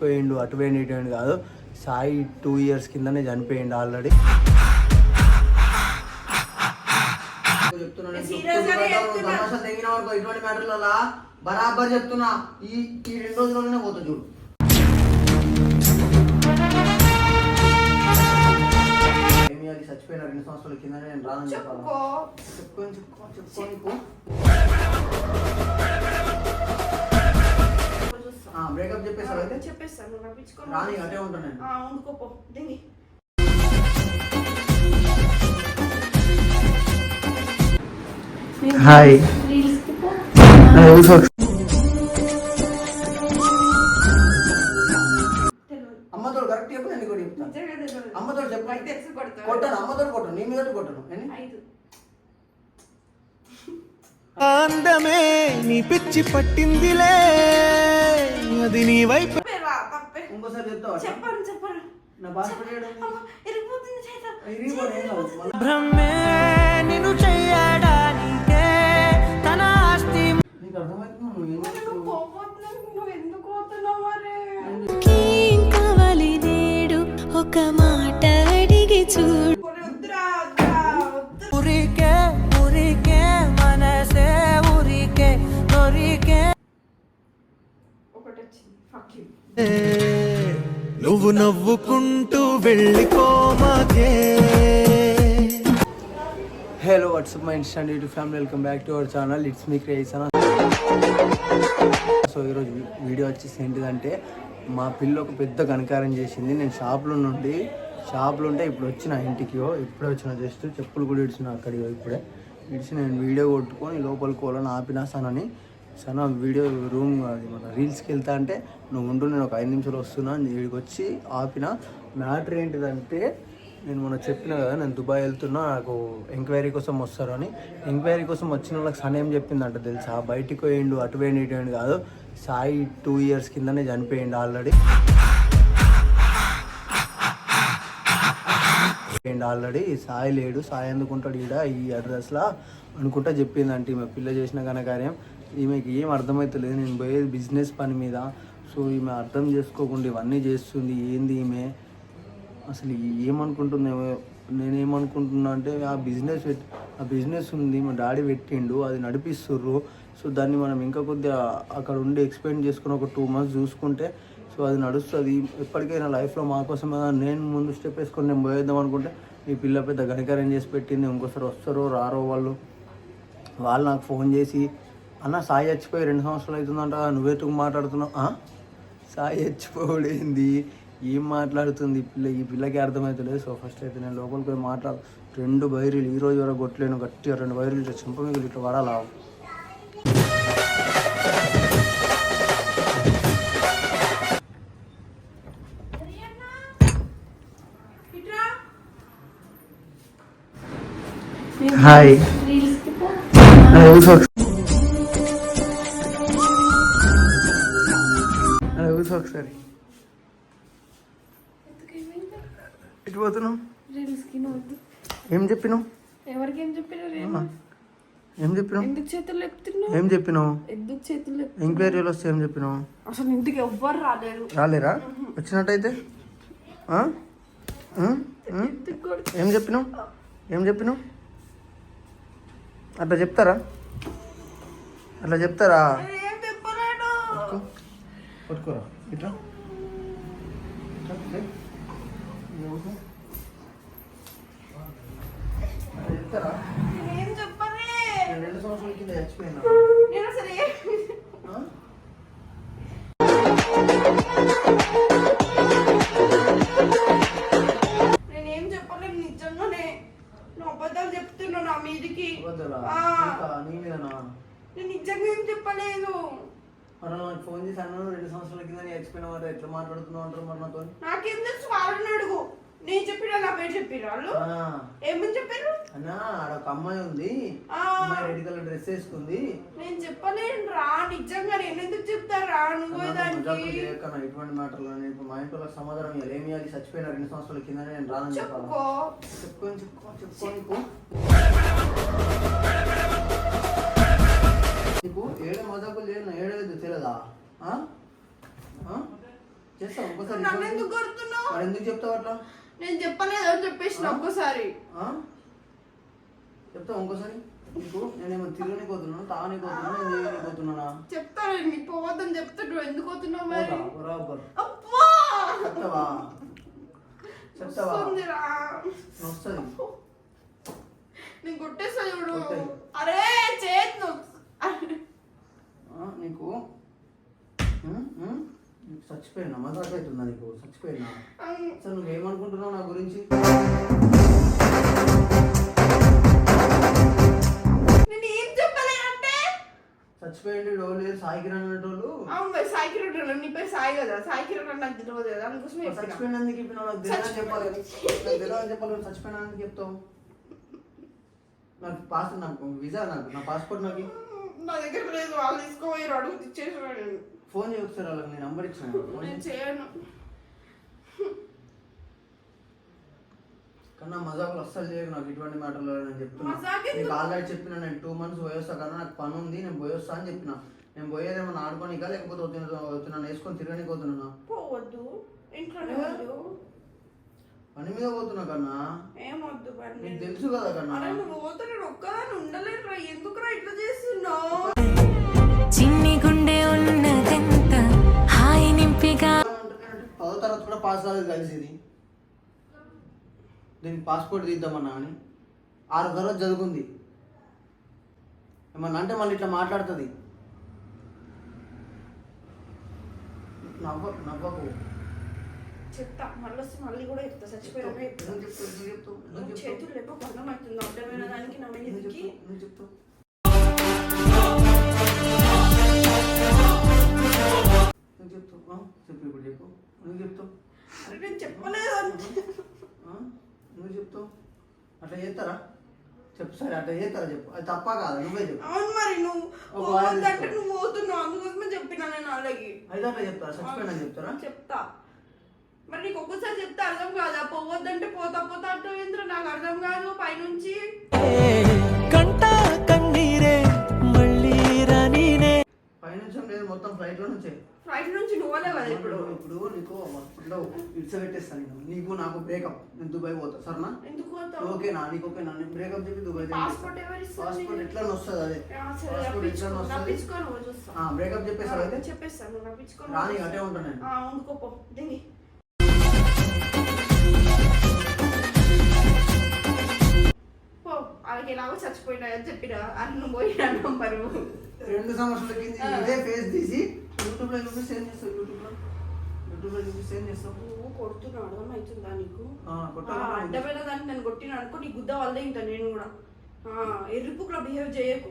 పోయిండు అటు పోయిండు ఇటు పోయిండు కాదు. సాయి టూ ఇయర్స్ కిందనే చనిపోయిండు ఆల్రెడీ. ఇటువంటి మ్యాటర్లలో బరాబర్ చెప్తున్నా. ఈ ఈ రెండు రోజుల్లోనే పోతా చూడు. ఏమి అది చచ్చిపోయిన రెండు సంవత్సరాల కిందనే నేను రానని చెప్పాలా? చెప్పుకో. చెప్పుకొని చెప్పుకో చెప్పుకో నీకు బ్రేకప్ చెప్పేసావు అయితే? చెప్పేస్తాను నవ్వించుకొని రాని అటే ఉంటాను నేను. ఆ, ఉండుకోపో దిగి. హాయ్ అమ్మతో కరెక్ట్ చెప్పు నేను కూడా చెప్తాను అమ్మతో చెప్పు. కొట్టాను అమ్మతో కొట్టను నీ మీద కొట్టను. ఏంటి? ఐదు. అందమే నీ పిచ్చి పట్టిందిలే. అది నీ వైపు బ్రహ్మే నిన్ను చెయ్యడానికే తన ఆస్తి ఒక మాట అడిగి చూడు. నువ్వు నవ్వుకుంటూ వెళ్ళిపోమాకే hello what's up my instant YouTube family welcome back to our channel it's me craze so ఈరోజు వీడియో వచ్చేసి ఏంటిదంటే మా పిల్ల ఒక పెద్ద కనకారం చేసింది. నేను షాప్లో నుండి షాప్లో ఉంటే ఇప్పుడు వచ్చిన ఇంటికి ఇప్పుడే వచ్చిన జస్ట్ చెప్పులు కూడా ఇడిచిన అక్కడికి ఇప్పుడే. ఇడిచి నేను వీడియో కొట్టుకొని లోపలికి పోవాలని ఆపినా సనని సన వీడియో రూమ్ అది మన రీల్స్కి వెళ్తా అంటే నువ్వు ఉండు నేను ఒక ఐదు నిమిషాలు వస్తున్నా అని వీడికి వచ్చి ఆపిన. మ్యాటర్ ఏంటిదంటే నేను మొన్న చెప్పిన కదా నేను దుబాయ్ వెళ్తున్నా నాకు ఎంక్వైరీ కోసం వస్తారు అని. ఎంక్వైరీ కోసం వచ్చిన వాళ్ళకి సన్ ఏం చెప్పిందంట తెలుసా? బయటికి పోయిండు అటు పోయిండు ఇటు పోయిండు కాదు. సాయి టూ ఇయర్స్ కిందనే చనిపోయిండు ఆల్రెడీ పోయిండు ఆల్రెడీ సాయి లేడు సాయి ఎందుకుంటాడు ఈడ ఈ అడ్రస్లా అనుకుంటా చెప్పిందంటే ఈమె. పిల్ల చేసిన ఘనకార్యం. ఈమెకి ఏం అర్థమవుతలేదు నేను పోయేది బిజినెస్ పని మీద. సో ఈమె అర్థం చేసుకోకుండా ఇవన్నీ చేస్తుంది. ఏంది ఈమె? అసలు ఏమనుకుంటుందేమో? నేనేమనుకుంటున్నా అంటే ఆ బిజినెస్ ఆ బిజినెస్ ఉంది. మా డాడీ పెట్టిండు. అది నడిపిస్తుర్రు. సో దాన్ని మనం ఇంకా కొద్దిగా అక్కడ ఉండి ఎక్స్పెండ్ చేసుకుని ఒక టూ మంత్స్ చూసుకుంటే సో అది నడుస్తుంది. ఎప్పటికైనా లైఫ్లో మా కోసం నేను ముందు స్టెప్ వేసుకొని నేను పోయేద్దాం అనుకుంటే ఈ పిల్ల పెద్ద గణకార్యం చేసి పెట్టింది. ఇంకోసారి వస్తారో రారో వాళ్ళు. వాళ్ళు నాకు ఫోన్ చేసి అన్న సాయి చచ్చిపోయి రెండు సంవత్సరాలు అవుతుందంట. నువ్వెట్టుకు మాట్లాడుతున్నావు. సాయి చచ్చిపోడేంది ఏం మాట్లాడుతుంది? ఈ పిల్ల ఈ పిల్లకి అర్థమవుతలేదు సో ఫస్ట్ అయితే నేను లోపలికి పోయి మాట్లాడు. రెండు బైరీలు ఈ రోజు వరకు కొట్టలేను. గట్టిగా రెండు బైరీలు ఇట్లా చెంప మీకు ఇట్లా పడాలా? హాయ్. ఒకసారి. ఎటు పోతున్నావు? ఏం చెప్పినావు? ఎవరికి ఏం చెప్పినారు ఏం చెప్పినావు? ఎందుకు చేతులు ఏం చెప్పినావు? ఎందుకు చేతులు ఎంక్వైరీలు వస్తే ఏం చెప్పినావు? అసలు ఇంటికి ఎవ్వరు రాలేరు. రాలేరా? వచ్చినట్టయితే? ఏం చెప్పినావు? ఏం చెప్పినావు? అట్లా చెప్తారా? అట్లా చెప్తారా? పట్టుకోరా. ఇట్లా. చెప్తారా ఏం చెప్పలే? రెండు సంవత్సరాల కింద చచ్చిపోయినా. వారు ఎట్లా మాట్లాడుతున్నావు అంటారు మరి నాతో నాకేం తెలుసు వాళ్ళని అడుగు? నేను చెప్పినా నా పేరు చెప్పిరా వాళ్ళు? ఏమని చెప్పారు? అన్నా ఆడ ఒక అమ్మాయి ఉంది. ఆ. అమ్మాయి రెడ్ కలర్ డ్రెస్ వేసుకుంది. నేను చెప్పలేను రా నిజంగా నేను ఎందుకు చెప్తారా నువ్వు అన్నా, దానికి? ఇటువంటి మాటలు ఇప్పుడు మా ఇంట్లో సమాధానం ఇవ్వాలి ఏమి ఇవ్వాలి చచ్చిపోయిన రెండు సంవత్సరాల కింద నేను రానని చెప్పాలి? చెప్పుకో చెప్పుకొని చెప్పుకో చెప్పుకో నీకు. ఏడు మజాకులు చేయను ఏడలేదు తెలియదా? ఆ? చేస్తావు ఇంకోసారి నన్ను ఎందుకు కొడుతున్నావు? మరి ఎందుకు చెప్తావు అట్లా? నేను చెప్పలేదు అని చెప్పేసిన ఒక్కసారి? చెప్తావు ఇంకోసారి నీకు? నేనేమో తిరగని పోతున్నాను తాగని పోతున్నాను నేను పోతున్నానా? చెప్తాను నీకు పోవద్దని చెప్తాడు ఎందుకు పోతున్నావు మరి? బరాబర్ అబ్బా! చెప్తావా? చెప్తావా. వస్తుంది. నేను కొట్టేస్తా చూడు. అరే చేతి? నీకు? చచ్చిపోయినా మజాక్ అవుతుందా నీకు? చచ్చిపోయినా? అసలు నువ్వేమనుకుంటున్నావు నా గురించి? చచ్చిపోయింది డోలు లేదు సాయి కిరణ్ అనేటోళ్ళు? అవును మరి సాయి కిరణ్ నీ పేరు సాయి కదా? సాయి కిరణ్ అంటే నాకు తెలియదు కదా? చెప్పిన. చచ్చిపోయినందుకు ఇప్పుడు నాకు తెలియదని చెప్పాలి నాకు తెలియదని చెప్పాలి నువ్వు చచ్చిపోయినందుకు చెప్తావు. నాకు పాస్ నాకు వీసా నాకు నా పాస్పోర్ట్ నాకు. నా దగ్గర లేదు వాళ్ళు తీసుకోపోయారు అడుగు ఇచ్చేసాను నేను ఫోన్ చేయి ఒకసారి వాళ్ళకి నేను నంబర్ ఇచ్చిన నేను. చేయను. కన్నా మజాకులు అస్సలు చేయకు నాకు ఇటువంటి మ్యాటర్లో నేను చెప్తున్నా. ఎందుకు? నీకు ఆల్రెడీ చెప్పిన నేను టూ మంత్స్ పోయొస్తా కన్నా నాకు పని ఉంది నేను పోయొస్తా అని చెప్పిన. నేను పోయేదేమో ఆడుకోనికా లేకపోతే వద్దు వస్తున్నాను వేసుకొని తిరగనికి పోతున్నా పోవద్దు. ఇంట్లోనే వద్దు పని మీద పోతున్నా కన్నా? ఏమొద్దు పని నీకు తెలుసు కదా కన్నా. అరే నువ్వు పోతే నేను ఒక్కదాన్ని ఉండలేనురా. ఎందుకురా ఇట్లా చేస్తున్నావు? తరగతి కూడా పాస్ కాలేదు కలిసి దీనికి పాస్పోర్ట్ తీద్దామన్నా అని ఆరు తరగతి చదువుకుంది ఏమన్నా అంటే మళ్ళీ ఇట్లా మాట్లాడుతుంది నవ్వ నవ్వకు చెప్తా మళ్ళీ వస్తే మళ్ళీ కూడా చెప్తా చచ్చిపోయాక చెప్తా ఎందుకు చెప్తావు? ఎందుకు చెప్తావు? ఎందుకు నువ్వు చెప్తావు? చేతులు లేపో బంధం అవుతుంది అడ్డమైన దానికి నా ఎందుకు మీదకి చెప్తావు? ఎందుకు చెప్తావు? ఎందుకు చెప్తావు? ఆ? చెప్పు ఇప్పుడు చెప్పు ఎందుకు చెప్తావు. అరే నేను చెప్పలేదు? నువ్వు చెప్తావు. అట్లా చేస్తారా? చెప్పు సరే అట్లా చేస్తారా చెప్పు. అది తప్ప కాదా నువ్వే చెప్పు. అవును మరి నువ్వు పోవద్దంటే. నువ్వు పోతున్నావు అందుకోసమే చెప్పినా నేను అలాగే అయితే అట్లా చెప్తారా? చచ్చిపోయినా చెప్తారా? చెప్తా. మరి నీకు ఒక్కసారి చెప్తే అర్థం కాదా. పోవద్దంటే పోతా పోతా అంటే నాకు అర్థం కాదు పైనుంచి. మొత్తం ఫ్లైట్లో నుంచే. ఫ్లైట్ నుంచి నువ్వలే కదా ఇప్పుడు? ఇప్పుడు నీకు హాస్పిటల్లో ఇడ్సబెట్టేస్తాను నేను. నీకు నాకు బ్రేకప్ నేను దుబాయ్ పోతా. సరేనా? ఎందుకు పోతావు? ఓకేనా నీకు ఓకేనా నేను బ్రేకప్ చెప్పి దుబాయ్ పాస్పోర్ట్ ఎవరు పాస్పోర్ట్ ఎట్లా వస్తుంది అదే. పాస్పోర్ట్ ఎట్లా వస్తుంది. బ్రేకప్ చెప్పేస్తాను రప్పించుకో రాని అటే ఉంటాను నేను. ఆ, ఉండుకోపో దిగి. వాళ్ళకి ఎలాగో చచ్చిపోయినా అని చెప్పిన అన్న పోయిన నంబరు రెండు సంవత్సరాల కింద ఇదే ఫేస్ తీసి యూట్యూబ్లో చూపిస్తే ఏం చేస్తావు యూట్యూబ్లో యూట్యూబ్లో చూపిస్తే ఏం చేస్తావు? నువ్వు కొడుతున్నావు అర్థమవుతుందా నీకు? అడ్డమైన దాన్ని నేను కొట్టిన అనుకో నీ గుద్ద వాళ్ళే ఇంకా నేను కూడా. ఆ, ఎరుపుకులా బిహేవ్ చేయకు.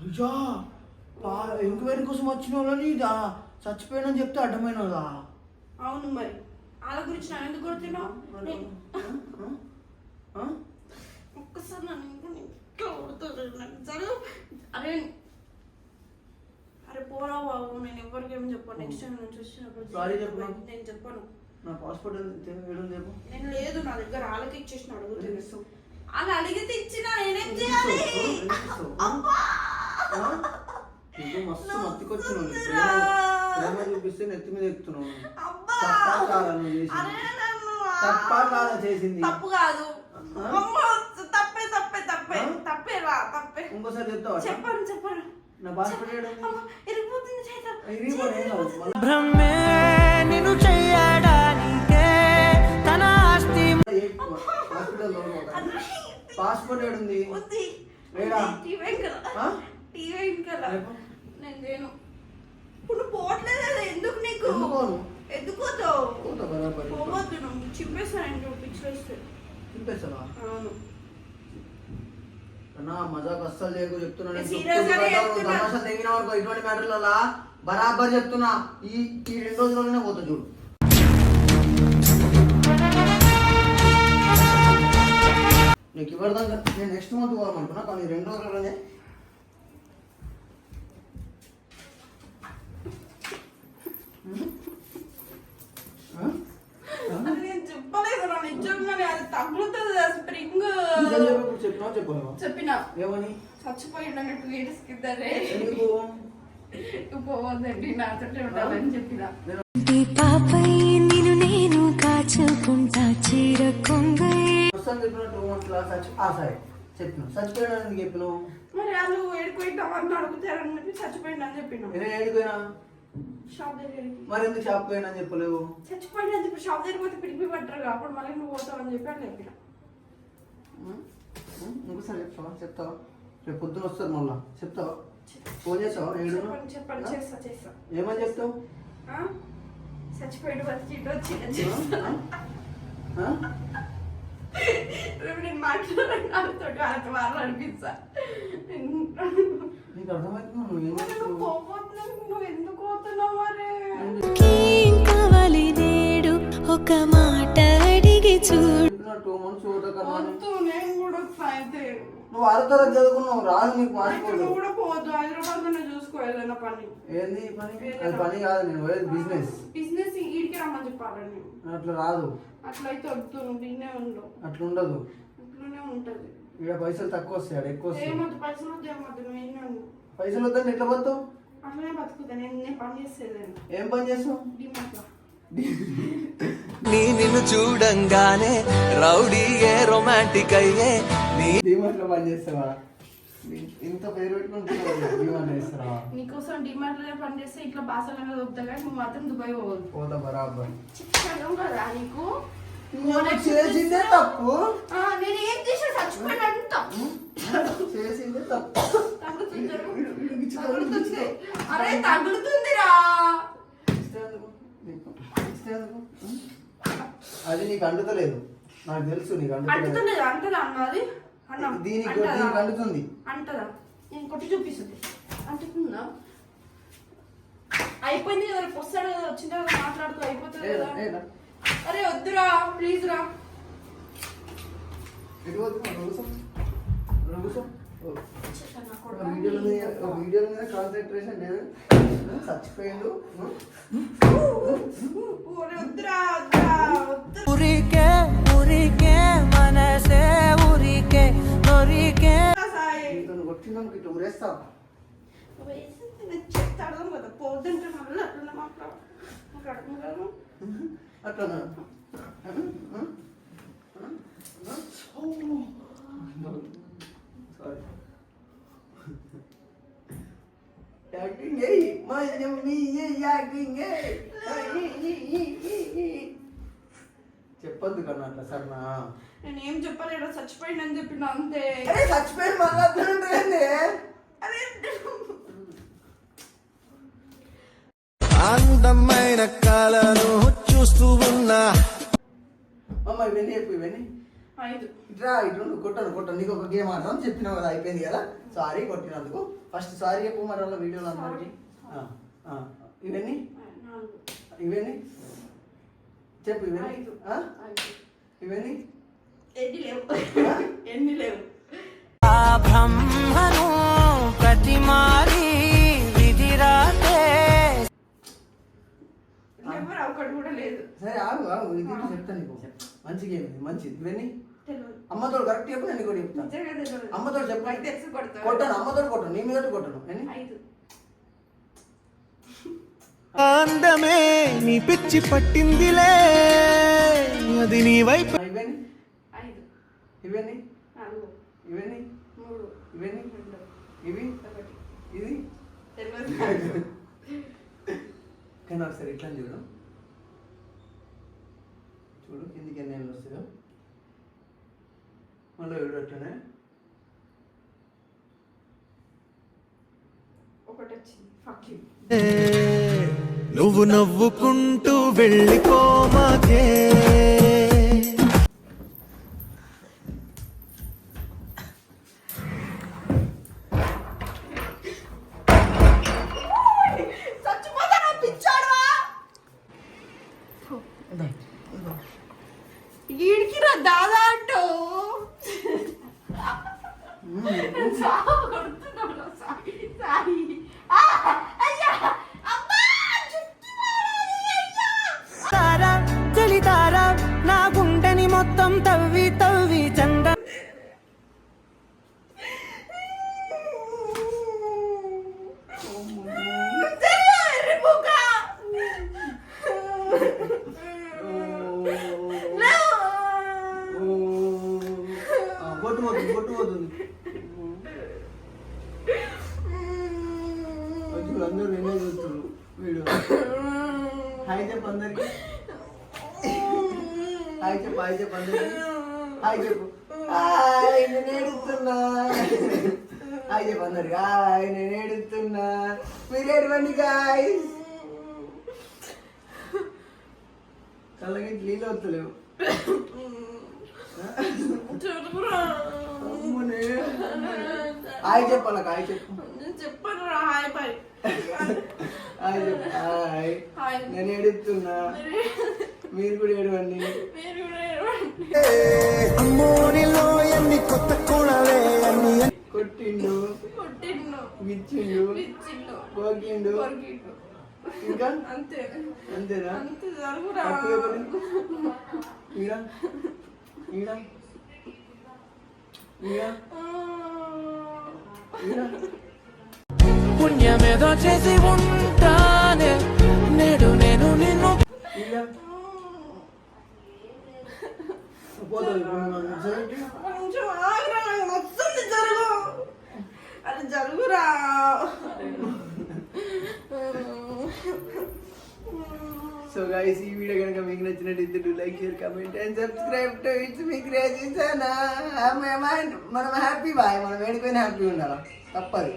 అయ్యా ఎంక్వైరీ కోసం వచ్చిన వాళ్ళని చచ్చిపోయినని చెప్తే అడ్డమైనదా అవును మరి. వాళ్ళ గురించి నన్ను ఎందుకు కొడుతున్నావు? నేను- ఒక్కసారి నన్ను ఇంకా నేను ఇట్లా కొడుతుంది నాకు జరుగు అరే అరే పోరా బాబు నేను ఎవరికి ఏం చెప్పను. నెక్స్ట్ టైం నేను చూసినప్పుడు. నేను చెప్పను. నా పాస్పోర్ట్ చెప్పు? నేను లేదు నా దగ్గర వాళ్ళకి ఇచ్చేసిన చేస్తావు? వాళ్ళు అడిగితే ఇచ్చిన నేనేం చేయాలి? మస్తు మత్తికొచ్చినావు నీ ప్రేమ చూపిస్తే నెత్తి మీద ఎక్కుతున్నావు అబ్బా! తప్పా కాదా నువ్వు చేసింది? తప్పా కాదా చేసింది. తప్పు కాదు. తప్పే తప్పే తప్పే. రా తప్పే. ఇంకోసారి చెప్తావా? చెప్పను చెప్పను. నా పాస్పోర్ట్ ఏడు అమ్మో, ఇరిగిపోతుంది చేత. నిన్ను చెయ్యడానికే తన ఆస్తి ఏ- హాస్పిటల్ లోపల పాస్పోర్ట్ ఏడుంది? టీవీ? నేను ఇప్పుడు పోవట్లేదు కదా ఎందుకు నీకు? ఎందుకు పోను? ఎందుకు పోతావు? పోతా బరాబర్. పోవద్దు నువ్వు. చింపేస్తాను పిచ్చిలో ఇస్తే తింపేస్తావా అవును. అన్నా మజాక్ అస్సలు చేయకు చెప్తున్నా నేను. నేను serious గానే చెప్తున్నా, చెప్తున్నా. తమాషా తెగిన వరకు ఇటువంటి మ్యాటర్లలో బరాబర్ చెప్తున్నా. ఈ ఈ రెండు రోజుల్లోనే పోతా చూడు. నీకు ఇవ్వడదాం నేను నెక్స్ట్ మంత్ పోవాలనుకున్నా కానీ రెండు రోజుల్లోనే ఆ స్ప్రింగ్ నిజం చెప్పు, ఇప్పుడు చెప్పినావా? చెప్పలేవా చెప్పిన. ఏమని చచ్చిపోయిండని టూ ఇయర్స్ కిందనే ఎందుకు పోవద్దండి నాతోటే ఉండాలని చెప్పిన. పాపై నిన్ను నేను కాచుకుంటా చీర కొంగై వస్తాను చెప్పిన టూ మంత్స్ లా చచ్చి ఆ సరే. చెప్పిన చచ్చిపోయాను చెప్పినావు? మరి వాళ్ళు చచ్చిపోయింది అని చెప్పిన. ఏడిపోయినా షాప్ దగ్గరికి మరి ఎందుకు షాప్ పోయినా అని చెప్పలేవు? చచ్చిపోయింది అని చెప్పి షాప్ దగ్గరికి పోతే పిలిపి పట్టరు అప్పుడు మళ్ళీ నువ్వు పోతావు అని చెప్పి అని చెప్పిన? ఇంకోసారి చెప్తావా చెప్తావా? రేపు పొద్దున వస్తారు మళ్ళా. చెప్తావా? ఫోన్ చేస్తావా ఏడు? చెప్పండి చేస్తా చేస్తా. ఏమని చెప్తావు? ఆ? చచ్చిపోయిన బతికి ఇటు వచ్చి? రేపు నేను మాట్లాడాను వాళ్ళతో వాళ్ళతో మాట్లాడిపిస్తా. నీకు అర్థమవుతుందా? నువ్వు ఏం ఎందుకు పోతున్నావు మరి? ఏం కావాలి నేడు ఒక మాట అడిగి చూడు. చెప్పిన టూ మంత్స్ చూడకన్నా వద్దు నేను కూడా వస్తా అయితే నువ్వు ఆరో తరగతి చదువుకున్నావు రాదు నీకు అయితే మార్చుకోదు నువ్వు కూడా పోవద్దు హైదరాబాద్లోనే చూసుకో ఏదైనా పని. ఏంది ఈ పని? అది పని కాదు నేను పోయేది బిజినెస్ బిజినెస్ ఈడికి రమ్మని అట్లా రాదు. అట్లయితే వద్దు నువ్వు దీన్నే ఉండు. అట్లా ఉండదు అట్లనే ఉంటది. ఇక్కడ పైసలు తక్కువ వస్తాయి ఆడ ఎక్కువ వస్తాయి. ఏమొద్దు పైసలు వద్దు ఏమొద్దు నువ్వు ఎన్ని ఉండు. పైసలు వద్దని ఎట్లా పోతావు ఏం పని చేస్తావు? నీ నిన్ను చూడంగానే రౌడీయే రొమాంటిక్ అయ్యే. నీ డిమార్ట్లో పని చేస్తావా? ఇంత పేరు పెట్టుకుంటున్నావు డిమార్ట్ చేస్తావా? నీకోసం డిమార్ట్లోనే పని చేస్తే ఇట్లా బాసలనే దొరుకుతా కానీ నువ్వు మాత్రం దుబాయ్ పోవద్దు. పోతా బరాబర్. కదా నీకు? నువ్వు చేసిందే తప్పు. నేను ఏం చేసా చచ్చిపోయిన అంత. చేసిందే తప్పు. అరే తగులుతుందిరా? అది నీకు అంటుతలేదు. నాకు తెలుసు నీకు అంటుతలేదు. అంటదా అన్నది అన్న దీనికి? దీనికి అంటుతుంది. అంటదా? నేను కొట్టి చూపిస్తుంది. అంటుతుందా? అయిపోయింది కదా వస్తాడు కదా తర్వాత మాట్లాడుతూ అయిపోతుంది కదా? అరే వద్దురా ప్లీజ్ రా. వీడియోల మీద కాన్సన్ట్రేషన్ లేదు. చచ్చిపోయిండు. ఉం? ఒరే వద్దురా వద్దురా వద్దు. ఊరికే ఊరికే మనసే సాయి. నీతో కొట్టినాక ఇట్లా ఊరేస్తా వేసింది నేను చెప్తే అర్థం కదా పోద్దంటే మళ్ళీ అట్లా మాట్లాడు నాకు అర్థం కదా అట్లా సారీ యాక్టింగ్ ఏ మజం మీ యాక్టింగ్ ఏ చెప్పొద్దు కన్నా అట్లా సరేనా నేను ఏం చెప్పలేడు చచ్చిపోయిందని చెప్పిన అంతే అరే చచ్చిపోయి మళ్ళీ అమ్మ ఇవన్నీ చెప్పు ఇవన్నీ. ఐదు. ఇట్రా ఇటు నువ్వు కొట్టను కొట్టను. నీకు ఒక గేమ్ ఆడదాం చెప్పినావు కదా అయిపోయింది కదా? సారీ కొట్టినందుకు. ఫస్ట్ సారీ చెప్పు మరి అలా వీడియోలో అందరికి. ఆ, ఆ. ఇవన్నీ? నాలుగు. ఇవన్నీ? చెప్పు ఇవన్నీ. ఇవన్నీ? ఎన్ని లేవు? ఎన్ని లేవు? ఆ బ్రహ్మను ప్రతిమారి సరే ఆగు ఆగు ఇది ఇటు చెప్తాను నీకు. మంచి గేమ్ ఇది మంచిది ఇవన్నీ? అమ్మతో కరెక్ట్ చెప్పు నేను కూడా చెప్తాను. అమ్మతో చెప్పు. తెలిసి. కొట్టాను అమ్మతో కొట్టను నీ మీద కొట్టను. అందమే నీ పిచ్చి పట్టిందిలే అది నీ వైపు. ఇవన్నీ? ఐదు. ఇవన్నీ? ఇవన్నీ? మూడు. ఇవన్నీ? ఇవి? ఇది? కానీ ఒకసారి ఇట్లా చూడు. చూడు కిందికి ఎన్ని ఏళ్ళు వస్తాయో. మళ్ళీ ఏడు అట్లనే. ఒకటి వచ్చింది. ఫక్ యూ నువ్వు నవ్వుకుంటూ వెళ్ళిపోమాకే చచ్చిపోతాను పిచ్చాడువా ఈడికి రా దాదా అంటూ సావు కొడుతున్నావు అందరూ నిన్నే చూస్తున్నారు వీడు హాయ్ చెప్పు అందరికి. హాయ్ చెప్పు హాయ్ చెప్పు అందరికి. హాయ్ చెప్పు. హాయ్ నేను ఏడుస్తున్నా. హాయ్ చెప్పు అందరికి. హాయ్ నేను ఏడుస్తున్నా. మీరు ఏడవండి గాయ్ కళ్ళకి నీళ్ళు వస్తలేవు. హాయ్ చెప్పాల హాయ్ చెప్పు. Hi bye hi hi. నేను ఏడుస్తున్నా మీరు కూడా ఏడవండి. మీరు కూడా ఏడవండి. కొత్త కోణాలే అన్ని కొట్టిండు. కొట్టిండు. విచ్చిండు. కోకిండు కొరికిండు ఇంకా? అంతే. అంతేనా? అంతే జరుగురా? ఈడ? ఈడ? ఈడ? ఈడ? పుణ్యమేదో చేసి ఉంటానే. నేడు నేను నిన్ను అది జరుగురా. సో గైస్ ఈ వీడియో కనుక మీకు నచ్చినట్టయితే do like share comment and subscribe to it's me మనం హ్యాపీ బాయ్ మనం ఏడిపోయినా హ్యాపీ ఉండాలి? తప్పదు.